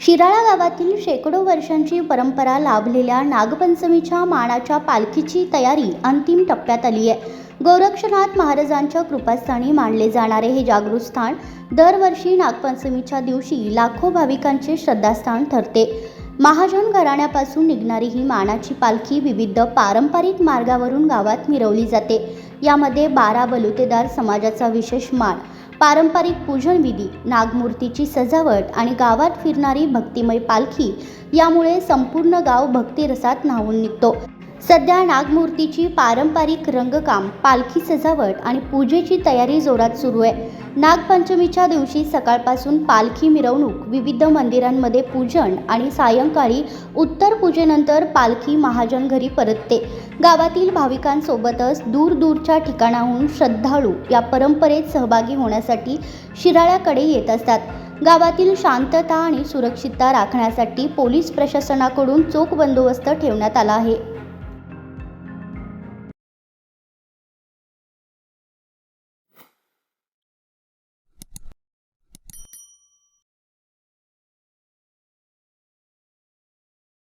शिराळा गावातील शेकडो वर्षांची परंपरा लाभलेल्या नागपंचमीच्या मानाच्या पालखीची तयारी अंतिम टप्प्यात आली आहे. गोरक्षनाथ महाराजांच्या कृपास्थानी मानले जाणारे हे जागृत स्थान दरवर्षी नागपंचमीच्या दिवशी लाखो भाविकांचे श्रद्धास्थान ठरते. महाजन घराण्यापासून निघणारी ही मानाची पालखी विविध पारंपरिक मार्गावरून गावात मिरवली जाते. यामध्ये बारा बलुतेदार समाजाचा विशेष मान पारंपरिक पूजन विधी नागमूर्तीची सजावट आणि गावात फिरणारी भक्तिमय पालखी यामुळे संपूर्ण गाव भक्तिरसात न्हावून निघतो. सध्या नागमूर्तीची पारंपरिक रंगकाम पालखी सजावट आणि पूजेची तयारी जोरात सुरू आहे. नागपंचमीच्या दिवशी सकाळपासून पालखी मिरवणूक विविध मंदिरांमध्ये पूजन आणि सायंकाळी उत्तर पूजेनंतर पालखी महाजन घरी परतते. गावातील भाविकांसोबतच दूरदूरच्या ठिकाणाहून श्रद्धाळू या परंपरेत सहभागी होण्यासाठी शिराळ्याकडे येत असतात. गावातील शांतता आणि सुरक्षितता राखण्यासाठी पोलीस प्रशासनाकडून चोख बंदोबस्त ठेवण्यात आला आहे.